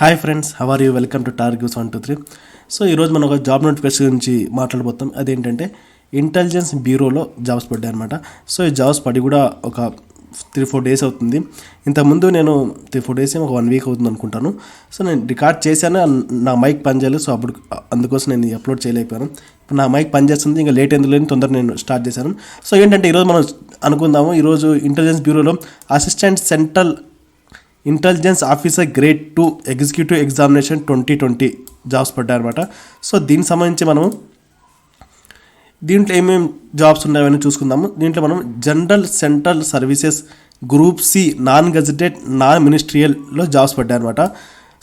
Hi friends how are you welcome to targets one two three so ఈరోజు మనం ఒక job notification గురించి మాట్లాడబోతాం. అదేంటంటే ఇంటెలిజెన్స్ బ్యూరోలో జాబ్స్ పడ్డాయి అనమాట సో ఈ జాబ్స్ పడి కూడా ఒక త్రీ ఫోర్ డేస్ అవుతుంది. ఇంతకుముందు నేను త్రీ ఫోర్ డేస్ ఒక వన్ వీక్ అవుతుంది అనుకుంటాను. సో నేను రికార్డ్ చేశాను నా మైక్ పనిచేయలేదు సో అప్పుడు అందుకోసం నేను అప్లోడ్ చేయలేకపోయాను. ఇప్పుడు నా మైక్ పనిచేస్తుంది ఇంకా లేట్ ఎందుకు లేని తొందరగా నేను స్టార్ట్ చేశాను. సో ఏంటంటే ఈరోజు మనం అనుకుందాము. ఈరోజు intelligence బ్యూరోలో assistant central intelligence officer grade two executive examination twenty twenty jobs పడ్డాయన్నమాట so దీనికి సంబంధించి మనము దీంట్లో ఏమేమి జాబ్స్ ఉన్నాయని చూసుకుందాము. దీంట్లో మనం general central services group C non gazetted non మినిస్ట్రియల్లో jobs పడ్డాయన్నమాట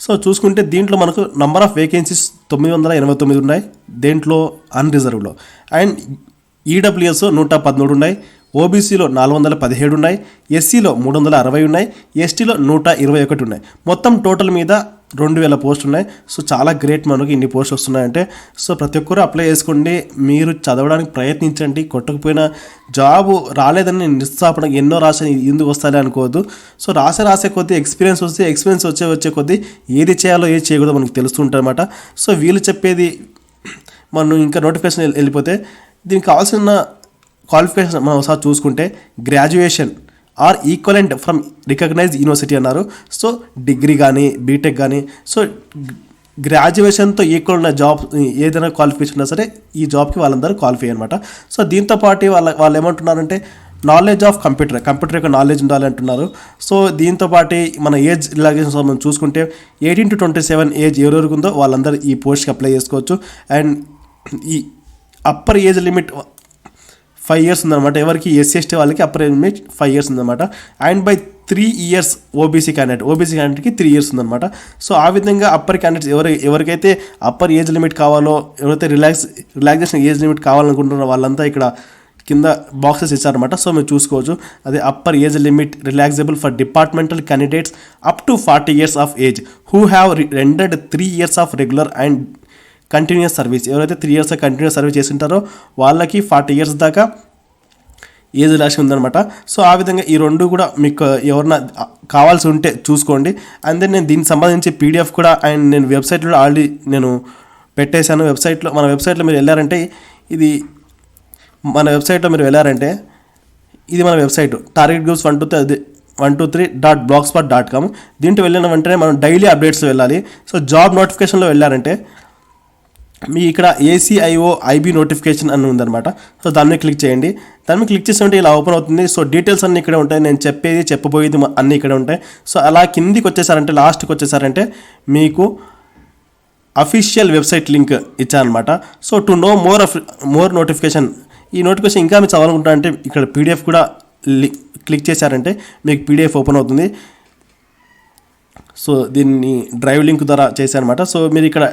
సో చూసుకుంటే దీంట్లో మనకు నంబర్ ఆఫ్ వేకెన్సీస్ తొమ్మిది వందల ఎనభై తొమ్మిది ఉన్నాయి. దేంట్లో అన్రిజర్వ్లో అండ్ ఈడబ్ల్యూఎస్ నూట పదమూడు ఉన్నాయి. ఓబీసీలో నాలుగు వందల పదిహేడు ఉన్నాయి ఎస్సీలో మూడు వందల అరవై ఉన్నాయి ఎస్టీలో నూట ఇరవై ఒకటి ఉన్నాయి. మొత్తం టోటల్ మీద రెండు వేల పోస్టులు ఉన్నాయి. సో చాలా గ్రేట్ మనకి ఇన్ని పోస్టులు వస్తున్నాయంటే. సో ప్రతి ఒక్కరు అప్లై చేసుకోండి. మీరు చదవడానికి ప్రయత్నించండి. కొట్టకపోయినా జాబ్ రాలేదని నిరుత్సాహపడ ఎన్నో రాసే ఎందుకు వస్తాయి అనుకోవద్దు. సో రాసే రాసే కొద్దీ ఎక్స్పీరియన్స్ వస్తే ఎక్స్పీరియన్స్ వచ్చే వచ్చే కొద్దీ ఏది చేయాలో ఏది చేయకూడదో మనకు తెలుస్తుంటారనమాట సో వీళ్ళు చెప్పేది మనం ఇంకా నోటిఫికేషన్ వెళ్ళిపోతే దీనికి కావాల్సిన క్వాలిఫికేషన్ మనం ఒకసారి చూసుకుంటే graduation or equivalent from recognise university అన్నారు. సో డిగ్రీ కానీ బీటెక్ కానీ సో గ్రాడ్యుయేషన్తో ఈక్వల్ ఉన్న జాబ్ ఏదైనా క్వాలిఫికేషన్ ఉన్నా సరే ఈ జాబ్కి వాళ్ళందరూ క్వాలిఫై అనమాట సో దీంతో పాటు వాళ్ళ వాళ్ళు ఏమంటున్నారంటే నాలెడ్జ్ ఆఫ్ కంప్యూటర్ కంప్యూటర్ యొక్క నాలెడ్జ్ ఉండాలి అంటున్నారు. సో దీంతో పాటు మన ఏజ్ రిలాక్సేషన్ మనం చూసుకుంటే eighteen to twenty seven age ఎవరెవరికి ఉందో వాళ్ళందరూ ఈ పోస్ట్కి అప్లై చేసుకోవచ్చు. అండ్ ఈ upper age limit five years ఉందన్నమాట. ఎవరికి ఎస్సీ ఎస్టీ వాళ్ళకి upper age limit five years ఉందన్నమాట. And by three years OBC candidate OBC క్యాండిడేట్కి three years ఉందన్నమాట. సో ఆ విధంగా అప్పర్ క్యాండిడేట్స్ ఎవరు ఎవరికైతే అప్పర్ ఏజ్ లిమిట్ కావాలో ఎవరైతే రిలాక్స్ రిలాక్సేషన్ ఏజ్ లిమిట్ కావాలనుకుంటున్నారో వాళ్ళంతా ఇక్కడ కింద బాక్సెస్ ఇచ్చారనమాట సో మీరు చూసుకోవచ్చు. అదే upper age limit relaxable for departmental candidates up to forty years of age who have rendered three years of regular and continuous service ఎవరైతే త్రీ ఇయర్స్ కంటిన్యూస్ సర్వీస్ చేస్తుంటారో వాళ్ళకి ఫార్టీ ఇయర్స్ దాకా age రాసి ఉందన్నమాట. So ఆ విధంగా ఈ రెండు కూడా మీకు ఎవరన్నా కావాల్సి ఉంటే చూసుకోండి. అండ్ దెన్ నేను దీనికి సంబంధించి పీడిఎఫ్ కూడా అండ్ నేను వెబ్సైట్లో ఆల్రెడీ నేను పెట్టేశాను. వెబ్సైట్లో మన వెబ్సైట్లో మీరు వెళ్ళారంటే ఇది మన వెబ్సైట్లో మీరు వెళ్ళారంటే ఇది మన website target groups one two three one two three dot blogspot dot com దీంట్లో వెళ్ళిన వెంటనే మనం డైలీ అప్డేట్స్ వెళ్ళాలి. సో జాబ్ నోటిఫికేషన్లో వెళ్ళారంటే మీ ఇక్కడ ఏసీఐఓ ఐబీ నోటిఫికేషన్ అని ఉందన్నమాట. సో దాని మీద క్లిక్ చేయండి. దాని మీద క్లిక్ చేస్తుంటే ఇలా ఓపెన్ అవుతుంది. సో డీటెయిల్స్ అన్నీ ఇక్కడే ఉంటాయి. నేను చెప్పేది చెప్పబోయేది అన్నీ ఇక్కడే ఉంటాయి. సో అలా కిందికి వచ్చేసారంటే లాస్ట్కి వచ్చేసారంటే మీకు అఫీషియల్ వెబ్సైట్ లింక్ ఇచ్చారనమాట so to know more of more notification ఈ నోటిఫికేషన్ ఇంకా మీరు చదవాలనుకుంటారంటే ఇక్కడ పీడిఎఫ్ కూడా క్లిక్ చేశారంటే మీకు పీడిఎఫ్ ఓపెన్ అవుతుంది. సో దీన్ని డ్రైవ్ లింక్ ద్వారా చేశారనమాట సో మీరు ఇక్కడ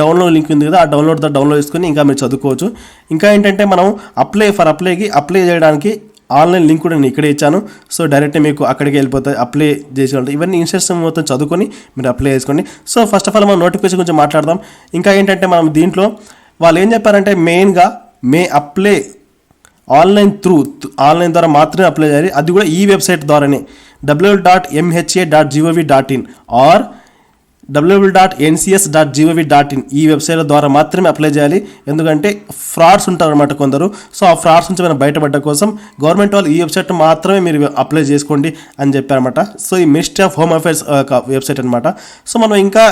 డౌన్లోడ్ లింక్ ఉంది కదా ఆ డౌన్లోడ్ ద్వారా డౌన్లోడ్ చేసుకొని ఇంకా మీరు చదువుకోవచ్చు. ఇంకా ఏంటంటే మనం అప్లై ఫర్ అప్లైకి అప్లై చేయడానికి ఆన్లైన్ లింక్ కూడా నేను ఇక్కడే ఇచ్చాను. సో డైరెక్ట్ మీకు అక్కడికి వెళ్ళిపోతాయి అప్లై చేసేవాళ్ళు. ఇవన్నీ ఇన్స్ట్రక్షన్ మొత్తం చదువుకొని మీరు అప్లై చేసుకోండి. సో ఫస్ట్ ఆఫ్ ఆల్ మనం నోటిఫికేషన్ గురించి మాట్లాడదాం. ఇంకా ఏంటంటే మనం దీంట్లో వాళ్ళు ఏం చెప్పారంటే మెయిన్గా may apply online through online ద్వారా మాత్రమే అప్లై చేయాలి. అది కూడా ఈ వెబ్సైట్ ద్వారానే. W dot MHA dot G O V dot in or W W dot NCS dot G O V dot in ఈ వెబ్సైట్ ద్వారా మాత్రమే అప్లై చేయాలి. ఎందుకంటే ఫ్రాడ్స్ ఉంటారనమాట కొందరు. సో ఆ ఫ్రాడ్స్ నుంచి మనం బయటపడ్డ కోసం గవర్నమెంట్ వాళ్ళు ఈ వెబ్సైట్ మాత్రమే మీరు అప్లై చేసుకోండి అని చెప్పారన్నమాట. సో ఈ ministry of home affairs website అనమాట సో మనం ఇంకా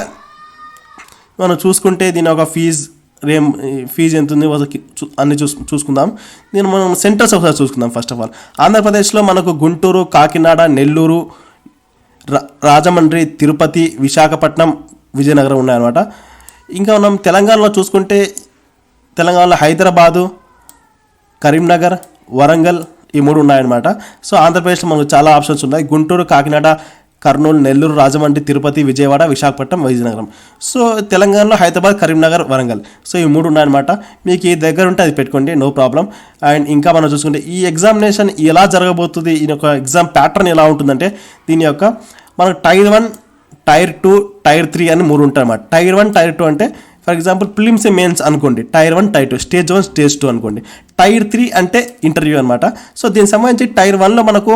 మనం చూసుకుంటే దీని ఒక ఫీజ్ రేమ్ ఫీజు ఎంత ఉంది చూ- అన్ని చూసు చూసుకుందాం. నేను మనం సెంటర్స్ ఒకసారి చూసుకుందాం ఫస్ట్ ఆఫ్ ఆల్. ఆంధ్రప్రదేశ్లో మనకు గుంటూరు కాకినాడ నెల్లూరు రా- రాజమండ్రి తిరుపతి విశాఖపట్నం విజయనగరం ఉన్నాయన్నమాట. ఇంకా మనం తెలంగాణలో చూసుకుంటే తెలంగాణలో హైదరాబాదు కరీంనగర్ వరంగల్ ఈ మూడు ఉన్నాయన్నమాట. సో ఆంధ్రప్రదేశ్లో మనకు చాలా ఆప్షన్స్ ఉన్నాయి. గుంటూరు కాకినాడ కర్నూలు నెల్లూరు రాజమండ్రి తిరుపతి విజయవాడ విశాఖపట్నం విజయనగరం. సో తెలంగాణలో హైదరాబాద్ కరీంనగర్ వరంగల్. సో ఈ మూడు ఉన్నాయన్నమాట. మీకు ఈ దగ్గర ఉంటే అది పెట్టుకోండి నో ప్రాబ్లం. అండ్ ఇంకా మనం చూసుకుంటే ఈ ఎగ్జామినేషన్ ఎలా జరగబోతుంది ఈ యొక్క ఎగ్జామ్ ప్యాటర్న్ ఎలా ఉంటుందంటే దీని యొక్క మనకు tier one tier two tier three అని మూడు ఉంటాయి అన్నమాట. టైర్ వన్ టైర్ టూ అంటే ఫర్ ఎగ్జాంపుల్ ప్రిలిమ్స్ మెయిన్స్ అనుకోండి tier one tier two stage one stage two అనుకోండి. టైర్ త్రీ అంటే ఇంటర్వ్యూ అనమాట సో దీనికి సంబంధించి టైర్ వన్లో మనకు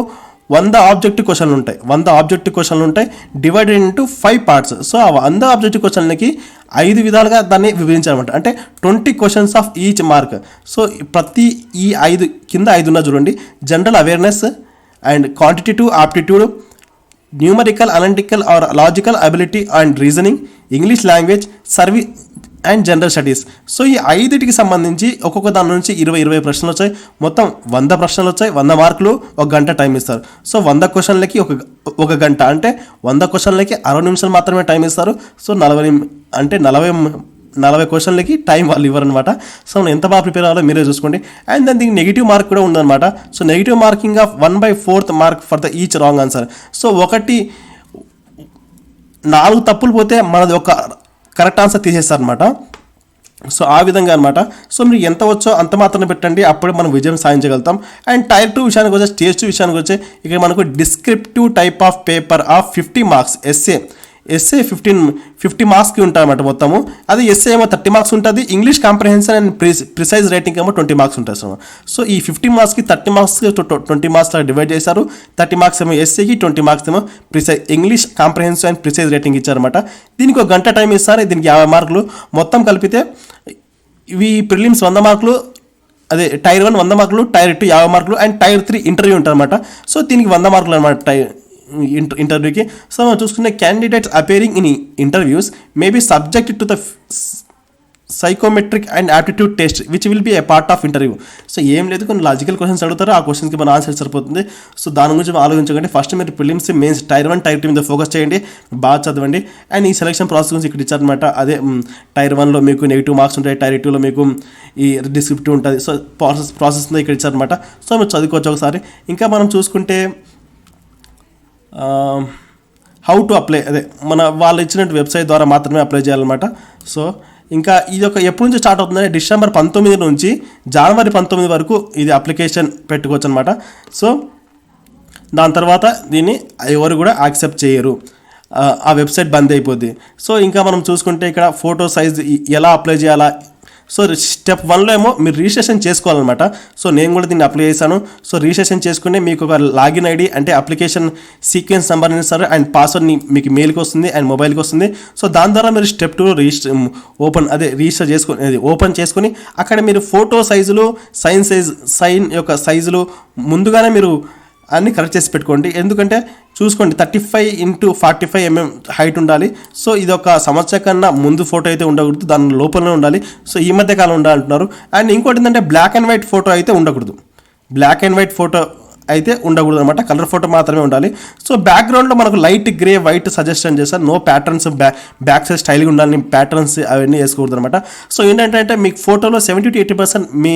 వంద ఆబ్జెక్టివ్ క్వశ్చన్లు ఉంటాయి. వంద ఆబ్జెక్టివ్ క్వశ్చన్లు ఉంటాయి. Divided into five parts. So ఆ వంద ఆబ్జెక్టివ్ క్వశ్చన్లకి ఐదు విధాలుగా దాన్ని విభజించారనమాట అంటే twenty questions of each mark. So ప్రతి ఈ ఐదు కింద ఐదు ఉన్న చూడండి. General awareness and quantitative aptitude numerical analytical or logical ability and reasoning English language సర్వీ and general studies so ఈ ఐదుటికి సంబంధించి ఒక్కొక్క దాని నుంచి ఇరవై ఇరవై ప్రశ్నలు వచ్చాయి. మొత్తం వంద ప్రశ్నలు వచ్చాయి. వంద మార్కులు ఒక గంట టైం ఇస్తారు. సో వంద క్వశ్చన్లకి ఒక ఒక గంట. అంటే వంద క్వశ్చన్లకి అరవై నిమిషాలు మాత్రమే టైం ఇస్తారు. సో నలభై అంటే నలభై నలభై క్వశ్చన్లకి టైం వాళ్ళు ఇవ్వరనమాట సో మనం ఎంత బాగా ప్రిపేర్ అవ్వాలో మీరే చూసుకోండి. అండ్ దాని దీనికి నెగిటివ్ మార్క్ కూడా ఉందన్నమాట. So negative marking of one by fourth mark for the each wrong answer. So ఒకటి నాలుగు తప్పులు పోతే మనది ఒక కరెక్ట్ ఆన్సర్ తీసేస్తారనమాట సో ఆ విధంగా అనమాట సో మీరు ఎంత వచ్చో అంత మాత్రమే పెట్టండి. అప్పుడే మనం విజయం సాధించగలుగుతాం. అండ్ టైర్ టూ విషయానికి వచ్చే స్టేజ్ టూ విషయానికి వచ్చే ఇక్కడ మనకు descriptive type of paper of fifty marks essay. Essay fifteen fifty మార్క్స్కి ఉంటాయన్నమాట మొత్తము. అది ఎస్ఏ ఏమో థర్టీ మార్క్స్ ఉంటుంది. English comprehension and precis writing ఏమో ట్వంటీ మార్క్స్ ఉంటాయి సార్ సో ఈ ఫిఫ్టీ మార్క్స్కి thirty marks twenty marks divide చేశారు. థర్టీ మార్క్స్ ఏమో ఎస్ఏకి ట్వంటీ మార్క్స్ ఏమో precis English comprehension and precis writing ఇచ్చారన్నమాట. దీనికి ఒక గంట టైం ఇస్తారు. దీనికి యాభై మార్కులు. మొత్తం కలిపితే ఇవి ప్రిలిమ్స్ వంద మార్కులు అదే టైర్ వన్ వంద మార్కులు టైర్ టూ యాభై మార్కులు అండ్ టైర్ త్రీ ఇంటర్వ్యూ ఉంటారన్నమాట. సో దీనికి వంద మార్కులు అనమాట టైర్ ఇంటర్వ్యూకి సో మనం చూసుకునే candidates appearing in interviews may be subject to the psychometric and aptitude test which will be a part of interview so ఏం లేదు కొన్ని లాజికల్ క్వశ్చన్స్ అడుగుతారు ఆ క్వశ్చన్కి మన ఆన్సర్ సరిపోతుంది. సో దాని గురించి ఆలోచించకండి. ఫస్ట్ మీరు prelims mains tier one tier two మీద ఫోకస్ చేయండి. బాగా చదవండి. అండ్ ఈ సెలక్షన్ ప్రాసెస్ గురించి ఇక్కడ ఇచ్చారనమాట అదే టైర్ వన్లో మీకు నెగిటివ్ మార్క్స్ ఉంటాయి టైర్ టూలో మీకు ఈ డిస్క్రిప్టివ్ ఉంటుంది. సో ప్రాసెస్ ప్రాసెస్ ఇక్కడ ఇచ్చారనమాట సో మీరు చదువుకోవచ్చు ఒకసారి. ఇంకా మనం చూసుకుంటే హౌ టు అప్లై అదే మన వాళ్ళు ఇచ్చిన వెబ్సైట్ ద్వారా మాత్రమే అప్లై చేయాలన్నమాట. సో ఇంకా ఇది ఒక ఎప్పటి నుంచి స్టార్ట్ అవుతుందంటే డిసెంబర్ పంతొమ్మిది నుంచి జనవరి పంతొమ్మిది వరకు ఇది అప్లికేషన్ పెట్టుకోవచ్చు అనమాట సో దాని తర్వాత దీన్ని ఎవరు కూడా యాక్సెప్ట్ చేయరు. Uh, ఆ, ఆ వెబ్సైట్ బంద్ అయిపోద్ది. సో ఇంకా మనం చూసుకుంటే ఇక్కడ ఫోటో సైజ్ ఎలా అప్లై చేయాలా సో స్టెప్ వన్లో ఏమో మీరు రిజిస్ట్రేషన్ చేసుకోవాలన్నమాట. సో నేను కూడా దీన్ని అప్లై చేశాను. సో రిజిస్ట్రేషన్ చేసుకుని మీకు ఒక లాగిన్ ఐడి అంటే అప్లికేషన్ సీక్వెన్స్ నెంబర్ ఇస్తారు అండ్ పాస్వర్డ్ని మీకు మెయిల్కి వస్తుంది అండ్ మొబైల్కి వస్తుంది. సో దాని ద్వారా మీరు స్టెప్ టూ రిజిస్టర్ ఓపెన్ అదే రిజిస్టర్ చేసుకుని ఓపెన్ చేసుకుని అక్కడ మీరు ఫోటో సైజులు సైన్ సైజ్ సైన్ యొక్క సైజులు ముందుగానే మీరు అన్ని కరెక్ట్ చేసి పెట్టుకోండి. ఎందుకంటే చూసుకోండి thirty five into forty five mm height ఉండాలి. సో ఇది ఒక సంవత్సరం కన్నా ముందు ఫోటో అయితే ఉండకూడదు దాని లోపలనే ఉండాలి. సో ఈ మధ్య కాలం ఉండాలంటున్నారు. అండ్ ఇంకోటి ఏంటంటే బ్లాక్ అండ్ వైట్ ఫోటో అయితే ఉండకూడదు. బ్లాక్ అండ్ వైట్ ఫోటో అయితే ఉండకూడదు అనమాట కలర్ ఫోటో మాత్రమే ఉండాలి. సో బ్యాక్గ్రౌండ్లో మనకు లైట్ గ్రే వైట్ సజెషన్ చేస్తారు no patterns back back side స్టైల్గా ఉండాలని ప్యాటర్న్స్ అవన్నీ వేసుకోకూడదు అనమాట సో ఏంటంటే మీకు ఫోటోలో సెవెంటీ టు ఎయిటీ పర్సెంట్ మీ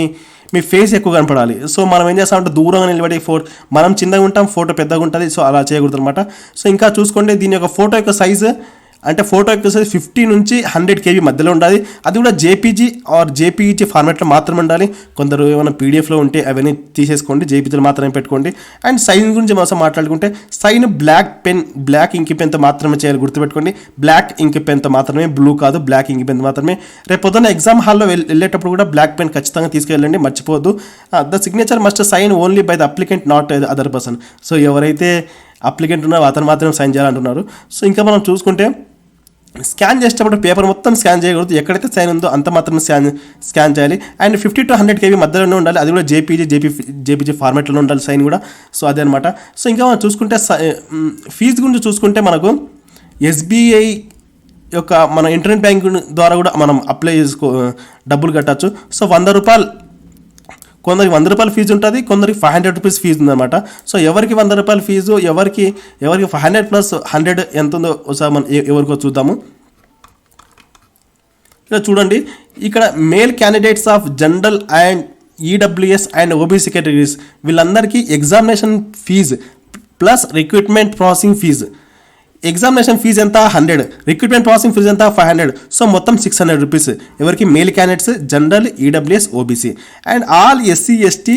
మీ ఫేస్ ఎక్కువ కనపడాలి. సో మనం ఏం చేస్తామంటే దూరంగా నిలబడి ఫోటో మనం చిన్నగా ఉంటాం ఫోటో పెద్దగా ఉంటుంది. సో అలా చేయకూడదు అనమాట సో ఇంకా చూసుకోండి దీని యొక్క ఫోటో యొక్క సైజు అంటే ఫోటో యొక్క ఫిఫ్టీ నుంచి హండ్రెడ్ కేబీ మధ్యలో ఉండాలి. అది కూడా జేపీజీ ఆర్ జేపీజీ ఫార్మాట్లో మాత్రమే ఉండాలి. కొందరు ఏమైనా పీడిఎఫ్లో ఉంటే అవన్నీ తీసేసుకోండి. జేపీజీలో మాత్రమే పెట్టుకోండి. అండ్ సైన్ గురించి మనం మాట్లాడుకుంటే sign black pen black ink పెన్తో మాత్రమే చేయాలి గుర్తుపెట్టుకోండి. బ్లాక్ ఇంక్ పెన్తో మాత్రమే బ్లూ కాదు బ్లాక్ ఇంక్ పెన్ మాత్రమే. రేపు పొద్దున్న ఎగ్జామ్ హాల్లో వెళ్ళేటప్పుడు కూడా బ్లాక్ పెన్ ఖచ్చితంగా తీసుకెళ్ళండి మర్చిపోవద్దు. The signature must sign only by the applicant not other person. So ఎవరైతే అప్లికెంట్ ఉన్నారు అతను మాత్రమే సైన్ చేయాలంటున్నారు. సో ఇంకా మనం చూసుకుంటే స్కాన్ చేసేటప్పుడు పేపర్ మొత్తం స్కాన్ చేయకూడదు. ఎక్కడైతే సైన్ ఉందో అంత మాత్రమే స్కాన్ స్కాన్ చేయాలి. And fifty to hundred KB మధ్యలోనే ఉండాలి. అది కూడా జేపీజీ జేపీ జేపీజీ ఫార్మాట్లో ఉండాలి సైన్ కూడా. సో అదే అనమాట సో ఇంకా మనం చూసుకుంటే ఫీజు గురించి చూసుకుంటే మనకు ఎస్బీఐ యొక్క మన ఇంటర్నెట్ బ్యాంకింగ్ ద్వారా కూడా మనం అప్లై చేసుకో డబ్బులు కట్టచ్చు. సో వంద రూపాయలు కొందరికి వంద రూపాయల ఫీజు ఉంటుంది కొందరికి ఫైవ్ హండ్రెడ్ రూపీస్ ఫీజు ఉందన్నమాట. సో ఎవరికి వంద రూపాయల ఫీజు ఎవరికి ఎవరికి ఫైవ్ హండ్రెడ్ ప్లస్ హండ్రెడ్ ఎంత ఉందో ఒకసారి మనం ఎవరికో చూద్దాము. ఇలా చూడండి ఇక్కడ male candidates of general and EWS and OBC categories వీళ్ళందరికీ examination fees plus recruitment processing fees examination fees ఎంత? హండ్రెడ్ రిక్రూట్మెంట్ ప్రాసెసింగ్ ఫీజు ఎంత? ఫైవ్ హండ్రెడ్ సో మొత్తం సిక్స్ హండ్రెడ్ రూపీస్ ఎవరికి male candidates general EWS OBC and all SC ST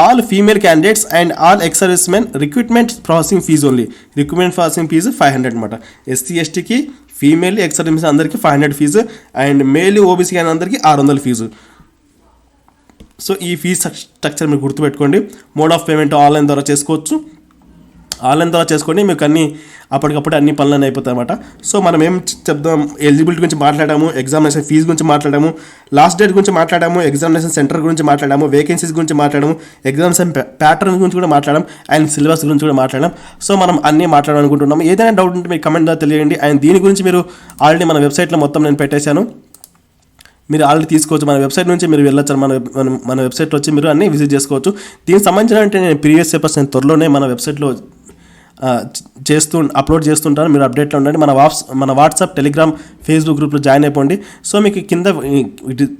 all female candidates and all ex servicemen recruitment processing fees only recruitment processing fees five hundred అనమాట SC ఎస్టీకి female ex service అందరికీ five hundred fees and male OBC అయిన అందరికీ ఆరు వందల ఫీజు so ఈ fees structure మీరు గుర్తుపెట్టుకోండి. మోడ్ ఆఫ్ పేమెంట్ ఆన్లైన్ ద్వారా చేసుకోవచ్చు. ఆన్లైన్ ద్వారా చేసుకోండి మీకు అన్ని అప్పటికప్పుడు అన్ని పనులన్నీ అయిపోతాయి అనమాట సో మనం ఏం చెప్దాం ఎలిజిబిలిటీ గురించి మాట్లాడాము ఎగ్జామినేషన్ ఫీజు గురించి మాట్లాడాము లాస్ట్ డేట్ గురించి మాట్లాడాము ఎగ్జామినేషన్ సెంటర్ గురించి మాట్లాడాము వేకెన్సీస్ గురించి మాట్లాడాము ఎగ్జామ్స్ ప్యాటర్న్ గురించి కూడా మాట్లాడాం అండ్ సిలబస్ గురించి కూడా మాట్లాడాం సో మనం అన్నీ మాట్లాడాలనుకుంటున్నాము. ఏదైనా డౌట్ ఉంటే మీరు కమెంట్ ద్వారా తెలియండి అండ్ దీని గురించి మీరు ఆల్రెడీ మన వెబ్సైట్లో మొత్తం నేను పెట్టేశాను. మీరు ఆల్రెడీ తీసుకోవచ్చు. మన వెబ్సైట్ నుంచి మీరు వెళ్ళొచ్చు. మన మన మన వెబ్సైట్లో వచ్చి మీరు అన్నీ విజిట్ చేసుకోవచ్చు. దీనికి సంబంధించిన అంటే నేను ప్రీవియస్ పేపర్స్ నేను త్వరలోనే మన వెబ్సైట్లో చేస్తూ అప్లోడ్ చేస్తుంటాను మీరు అప్డేట్లో ఉండండి. మన వాట్స్ మన వాట్సాప్ టెలిగ్రామ్ ఫేస్బుక్ గ్రూప్లో జాయిన్ అయిపోండి. సో మీకు కింద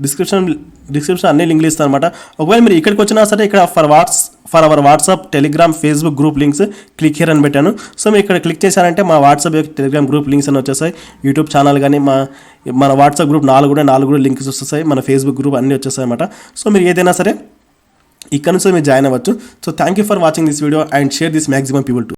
డిస్క్రిప్షన్ డిస్క్రిప్షన్ అన్ని లింక్లు ఇస్తాను అనమాట ఒకవేళ మీరు ఇక్కడికి వచ్చినా సరే ఇక్కడ for what's for our WhatsApp Telegram Facebook group links click here అని పెట్టాను. సో మీరు ఇక్కడ క్లిక్ చేశారంటే మా వాట్సాప్ టెలిగ్రామ్ గ్రూప్ లింక్స్ అని వచ్చేసాయి యూట్యూబ్ ఛానల్ కానీ మా మన వాట్సాప్ గ్రూప్ నాలుగు కూడా నాలుగు కూడా లింక్స్ వస్తాయి. మన ఫేస్బుక్ గ్రూప్ అన్నీ వచ్చేస్తాయి అనమాట సో మీరు ఏదైనా సరే ఇక్కడ నుంచి మీరు జాయిన్ అవ్వచ్చు. So thank you for watching this video and share this maximum people to